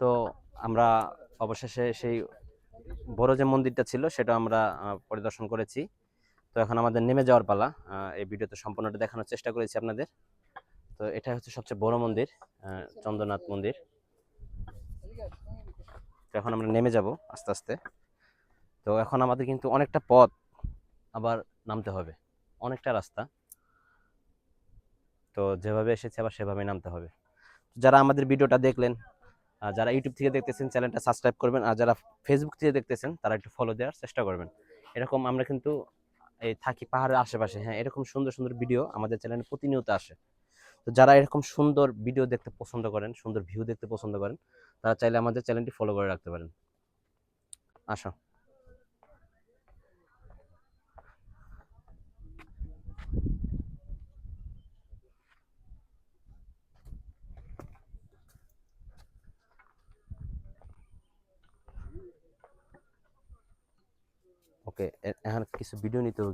তো আমরা অবশেষে সেই বড় যে মন্দিরটা ছিল, সেটা আমরা পরিদর্শন করেছি। তো এখন আমাদের নেমে যাওয়ার পালা। এই ভিডিওতে সম্পূর্ণটা দেখানোর চেষ্টা করেছি আপনাদের। তো এটা হচ্ছে সবচেয়ে বড় মন্দির চন্দ্রনাথ মন্দির। তো এখন আমরা নেমে যাব আস্তে আস্তে। তো এখন আমাদের কিন্তু অনেকটা পথ আবার নামতে হবে। অনেকটা রাস্তা। তো যেভাবে এসেছে আবার সেভাবে নামতে হবে। যারা আমাদের ভিডিওটা দেখলেন আর যারা ইউটিউব থেকে দেখতেছেন চ্যানেলটা সাবস্ক্রাইব করবেন। আর যারা ফেসবুক থেকে দেখতেছেন, তারা একটু ফলো দেওয়ার চেষ্টা করবেন। এরকম আমরা কিন্তু, এই থাকি পাহাড়ের আশেপাশে। হ্যাঁ এরকম সুন্দর সুন্দর ভিডিও আমাদের চ্যানেলে প্রতিনিয়ত আসে। তো যারা এরকম সুন্দর ভিডিও দেখতে পছন্দ করেন, সুন্দর ভিউ দেখতে পছন্দ করেন, তারা চাইলে আমাদের চ্যানেলটি ফলো করে রাখতে পারেন। আসো। ওকে এখন কিছু ভিডিও নিতে হবে।